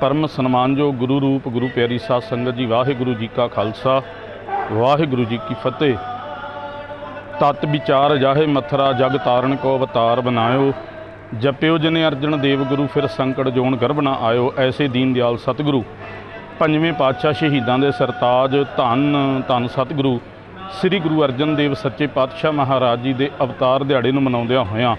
ਪਰਮ ਸਨਮਾਨਯੋਗ ਗੁਰੂ ਰੂਪ, ਗੁਰੂ ਪਿਆਰੀ ਸਾਧ ਸੰਗਤ ਜੀ, ਵਾਹਿਗੁਰੂ ਜੀ ਕਾ ਖਾਲਸਾ, ਵਾਹਿਗੁਰੂ ਜੀ ਕੀ ਫਤਿਹ। ਤਤ ਵਿਚਾਰ ਜਾਹੇ ਮਥਰਾ, ਜਗ ਤਾਰਨ ਕੋ ਅਵਤਾਰ ਬਨਾਇਓ ਜਪਿਓ ਜਨੇ ਅਰਜਨ ਦੇਵ ਗੁਰੂ, ਫਿਰ ਸੰਕਟ ਜੋਨ ਗਰਭ ਨਾ ਆਇਓ। ਐਸੇ ਦੀਨ ਦਿਆਲ ਸਤਿਗੁਰੂ। ਪੰਜਵੇਂ ਪਾਤਸ਼ਾਹ ਸ਼ਹੀਦਾਂ ਦੇ ਸਰਤਾਜ, ਧੰਨ ਧੰਨ ਸਤਿਗੁਰੂ। ਸ੍ਰੀ ਗੁਰੂ ਅਰਜਨ ਦੇਵ ਸੱਚੇ ਪਾਤਸ਼ਾਹ ਮਹਾਰਾਜ ਜੀ ਦੇ ਅਵਤਾਰ ਦਿਹਾੜੇ ਨੂੰ ਮਨਾਉਂਦਿਆਂ ਹੋਇਆਂ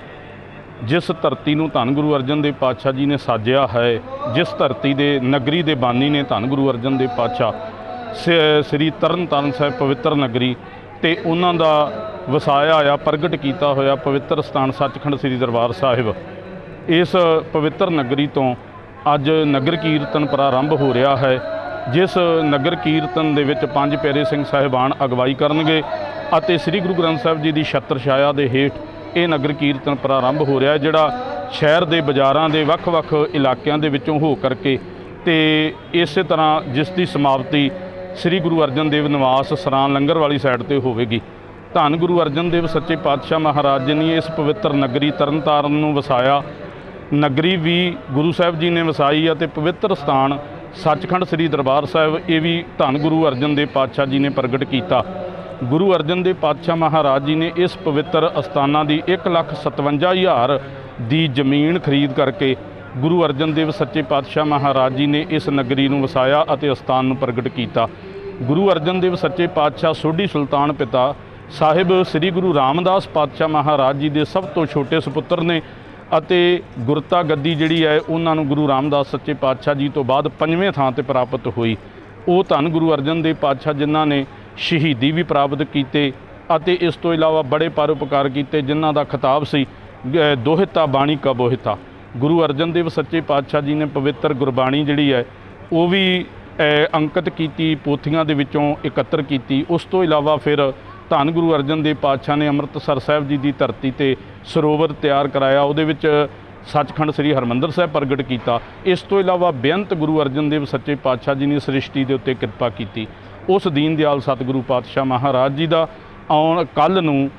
ਜਿਸ ਧਰਤੀ ਨੂੰ ਧੰਨ ਗੁਰੂ ਅਰਜਨ ਦੇਵ ਪਾਤਸ਼ਾਹ ਜੀ ਨੇ ਸਾਜਿਆ ਹੈ, ਜਿਸ ਧਰਤੀ ਦੇ ਨਗਰੀ ਦੇ ਬਾਨੀ ਨੇ ਧੰਨ ਗੁਰੂ ਅਰਜਨ ਦੇਵ ਪਾਤਸ਼ਾਹ ਸ੍ਰੀ ਤਰਨ ਤਾਰਨ ਸਾਹਿਬ ਪਵਿੱਤਰ ਨਗਰੀ ਤੇ ਉਹਨਾਂ ਦਾ ਵਸਾਇਆ ਆ ਪ੍ਰਗਟ ਕੀਤਾ ਹੋਇਆ ਪਵਿੱਤਰ ਸਥਾਨ ਸੱਚਖੰਡ ਸ੍ਰੀ ਦਰਬਾਰ ਸਾਹਿਬ। ਇਸ ਪਵਿੱਤਰ ਨਗਰੀ ਤੋਂ ਅੱਜ ਨਗਰ ਕੀਰਤਨ ਪ੍ਰਾਰੰਭ ਹੋ ਰਿਹਾ ਹੈ, ਜਿਸ ਨਗਰ ਕੀਰਤਨ ਦੇ ਵਿੱਚ ਪੰਜ ਪਿਆਰੇ ਸਿੰਘ ਸਾਹਿਬਾਨ ਅਗਵਾਈ ਕਰਨਗੇ ਅਤੇ ਸ੍ਰੀ ਗੁਰੂ ਗ੍ਰੰਥ ਸਾਹਿਬ ਜੀ ਦੀ ਛਤਰ ਛਾਇਆ ਦੇ ਹੇਠ ਇਹ ਨਗਰ ਕੀਰਤਨ ਪ੍ਰਾਰੰਭ ਹੋ ਰਿਹਾ ਜਿਹੜਾ ਸ਼ਹਿਰ ਦੇ ਬਾਜ਼ਾਰਾਂ ਦੇ ਵੱਖ-ਵੱਖ ਇਲਾਕਿਆਂ ਦੇ ਵਿੱਚੋਂ ਹੋ ਕਰਕੇ ਤੇ ਇਸੇ ਤਰ੍ਹਾਂ ਜਿਸ ਦੀ ਸਮਾਪਤੀ ਸ੍ਰੀ ਗੁਰੂ ਅਰਜਨ ਦੇਵ ਨਿਵਾਸ ਸਰਾਂ ਲੰਗਰ ਵਾਲੀ ਸਾਈਡ ਤੇ ਹੋਵੇਗੀ। ਧੰਨ ਗੁਰੂ ਅਰਜਨ ਦੇਵ ਸੱਚੇ ਪਾਤਸ਼ਾਹ ਮਹਾਰਾਜ ਜੀ ਨੇ ਇਸ ਪਵਿੱਤਰ ਨਗਰੀ ਤਰਨਤਾਰਨ ਨੂੰ ਵਸਾਇਆ। ਨਗਰੀ ਵੀ ਗੁਰੂ ਸਾਹਿਬ ਜੀ ਨੇ ਵਸਾਈ ਅਤੇ ਪਵਿੱਤਰ ਸਥਾਨ ਸੱਚਖੰਡ ਸ੍ਰੀ ਦਰਬਾਰ ਸਾਹਿਬ, ਇਹ ਵੀ ਧੰਨ ਗੁਰੂ ਅਰਜਨ ਦੇਵ ਪਾਤਸ਼ਾਹ ਜੀ ਨੇ ਪ੍ਰਗਟ ਕੀਤਾ। ਗੁਰੂ ਅਰਜਨ ਦੇਵ ਪਾਤਸ਼ਾਹ ਮਹਾਰਾਜ ਜੀ ਨੇ ਇਸ ਪਵਿੱਤਰ ਅਸਥਾਨਾਂ ਦੀ 157000 ਦੀ ਜ਼ਮੀਨ ਖਰੀਦ ਕਰਕੇ ਗੁਰੂ ਅਰਜਨ ਦੇਵ ਸੱਚੇ ਪਾਤਸ਼ਾਹ ਮਹਾਰਾਜ ਜੀ ਨੇ ਇਸ ਨਗਰੀ ਨੂੰ ਵਸਾਇਆ ਅਤੇ ਅਸਥਾਨ ਨੂੰ ਪ੍ਰਗਟ ਕੀਤਾ। ਗੁਰੂ ਅਰਜਨ ਦੇਵ ਸੱਚੇ ਪਾਤਸ਼ਾਹ ਸੋਢੀ ਸੁਲਤਾਨ ਪਿਤਾ ਸਾਹਿਬ ਸ੍ਰੀ ਗੁਰੂ ਰਾਮਦਾਸ ਪਾਤਸ਼ਾਹ ਮਹਾਰਾਜ ਜੀ ਦੇ ਸਭ ਤੋਂ ਛੋਟੇ ਸੁਪੁੱਤਰ ਨੇ ਅਤੇ ਗੁਰਤਾ ਗੱਦੀ ਜਿਹੜੀ ਹੈ, ਉਹਨਾਂ ਨੂੰ ਗੁਰੂ ਰਾਮਦਾਸ ਸੱਚੇ ਪਾਤਸ਼ਾਹ ਜੀ ਤੋਂ ਬਾਅਦ ਪੰਜਵੇਂ ਥਾਂ ਤੇ ਪ੍ਰਾਪਤ ਹੋਈ। ਉਹ ਧੰਨ ਗੁਰੂ ਅਰਜਨ ਦੇਵ ਪਾਤਸ਼ਾਹ ਜਿਨ੍ਹਾਂ ਨੇ ਸ਼ਹੀਦੀ ਵੀ ਪ੍ਰਾਪਤ ਕੀਤੇ ਅਤੇ ਇਸ ਤੋਂ ਇਲਾਵਾ ਬੜੇ ਪਰਉਪਕਾਰ ਕੀਤੇ ਜਿਨ੍ਹਾਂ ਦਾ ਖਿਤਾਬ ਸੀ ਦੋਹਿਤਾ ਬਾਣੀ ਕਾ ਬੋਹਿਤਾ। ਗੁਰੂ ਅਰਜਨ ਦੇਵ ਸੱਚੇ ਪਾਤਸ਼ਾਹ ਜੀ ਨੇ ਪਵਿੱਤਰ ਗੁਰਬਾਣੀ ਜਿਹੜੀ ਹੈ ਉਹ ਵੀ ਅ, ਅੰਕਿਤ ਕੀਤੀ ਪੋਥੀਆਂ ਦੇ ਵਿੱਚੋਂ ਇਕੱਤਰ ਕੀਤੀ। ਉਸ ਤੋਂ ਇਲਾਵਾ ਫਿਰ ਧੰਨ ਗੁਰੂ ਅਰਜਨ ਦੇਵ ਪਾਤਸ਼ਾਹ ਨੇ ਅੰਮ੍ਰਿਤਸਰ ਸਾਹਿਬ ਜੀ ਦੀ ਧਰਤੀ ਤੇ ਸਰੋਵਰ ਤਿਆਰ ਕਰਾਇਆ। ਉਹਦੇ ਵਿੱਚ ਸੱਚਖੰਡ ਸ੍ਰੀ ਹਰਮੰਦਰ ਸਾਹਿਬ ਪ੍ਰਗਟ ਕੀਤਾ। ਇਸ ਤੋਂ ਇਲਾਵਾ ਬੇਅੰਤ ਗੁਰੂ ਅਰਜਨ ਦੇਵ ਸੱਚੇ ਪਾਤਸ਼ਾਹ ਜੀ ਨੇ ਸ੍ਰਿਸ਼ਟੀ ਦੇ ਉੱਤੇ ਕਿਰਪਾ ਕੀਤੀ। ਉਸ ਦੀਨ ਦਿਆਲ ਸਤਿਗੁਰੂ ਪਾਤਸ਼ਾਹ ਮਹਾਰਾਜ ਜੀ ਦਾ ਆਉਣ ਕੱਲ ਨੂੰ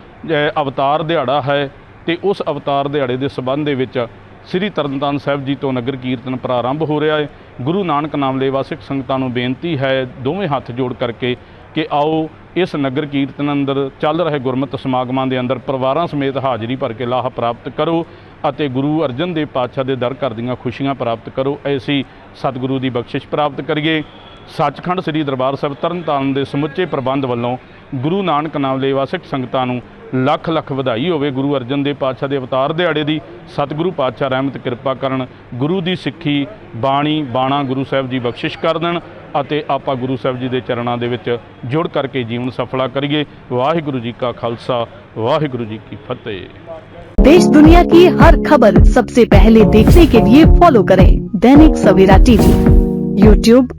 ਅਵਤਾਰ ਦਿਹਾੜਾ ਹੈ ਤੇ ਉਸ ਅਵਤਾਰ ਦਿਹਾੜੇ ਦੇ ਸਬੰਧ ਦੇ ਵਿੱਚ ਸ੍ਰੀ ਤਰਨਤਾਰਨ ਸਾਹਿਬ ਜੀ ਤੋਂ ਨਗਰ ਕੀਰਤਨ ਪ੍ਰਾਰੰਭ ਹੋ ਰਿਹਾ ਹੈ। ਗੁਰੂ ਨਾਨਕ ਨਾਮ ਲੈਵਾ ਸਿੱਖ ਸੰਗਤਾਂ ਨੂੰ ਬੇਨਤੀ ਹੈ ਦੋਵੇਂ ਹੱਥ ਜੋੜ ਕਰਕੇ ਕਿ ਆਓ ਇਸ ਨਗਰ ਕੀਰਤਨ ਅੰਦਰ ਚੱਲ ਰਹੇ ਗੁਰਮਤਿ ਸਮਾਗਮਾਂ ਦੇ ਅੰਦਰ ਪਰਿਵਾਰਾਂ ਸਮੇਤ ਹਾਜ਼ਰੀ ਭਰ ਕੇ ਲਾਹਾ ਪ੍ਰਾਪਤ ਕਰੋ ਅਤੇ ਗੁਰੂ ਅਰਜਨ ਦੇਵ ਪਾਤਸ਼ਾਹ ਦੇ ਦਰ ਘਰ ਦੀਆਂ ਖੁਸ਼ੀਆਂ ਪ੍ਰਾਪਤ ਕਰੋ। ਐਸੀ ਸਤਿਗੁਰੂ ਦੀ ਬਖਸ਼ਿਸ਼ ਪ੍ਰਾਪਤ ਕਰੀਏ। ਸੱਚਖੰਡ ਸ੍ਰੀ ਦਰਬਾਰ ਸਾਹਿਬ ਤਰਨਤਾਰਨ ਦੇ ਸਮੁੱਚੇ ਪ੍ਰਬੰਧ ਵੱਲੋਂ ਗੁਰੂ ਨਾਨਕ ਨਾਮ ਲੈਵਾ ਸਿੱਖ ਸੰਗਤਾਂ ਨੂੰ ਲੱਖ ਲੱਖ ਵਧਾਈ ਹੋਵੇ ਗੁਰੂ ਅਰਜਨ ਦੇਵ ਪਾਤਸ਼ਾਹ ਦੇ ਅਵਤਾਰ ਦਿਹਾੜੇ ਦੀ ਸਤਿਗੁਰੂ ਪਾਤਸ਼ਾਹ ਰਹਿਮਤ ਕਿਰਪਾ ਕਰਨ ਗੁਰੂ ਦੀ ਸਿੱਖੀ ਬਾਣੀ ਬਾਣਾ ਗੁਰੂ ਸਾਹਿਬ ਜੀ ਬਖਸ਼ਿਸ਼ ਕਰ ਦੇਣ ਅਤੇ ਆਪਾਂ ਗੁਰੂ ਸਾਹਿਬ ਜੀ ਦੇ ਚਰਨਾਂ ਦੇ ਵਿੱਚ ਜੁੜ ਕਰਕੇ ਜੀਵਨ ਸਫਲਾ ਕਰੀਏ ਵਾਹਿਗੁਰੂ ਜੀ ਕਾ ਖਾਲਸਾ ਵਾਹਿਗੁਰੂ ਜੀ ਕੀ ਫਤਿਹ देश दुनिया की हर खबर सबसे पहले देखने के लिए फॉलो करें दैनिक सवेरा टीवी यूट्यूब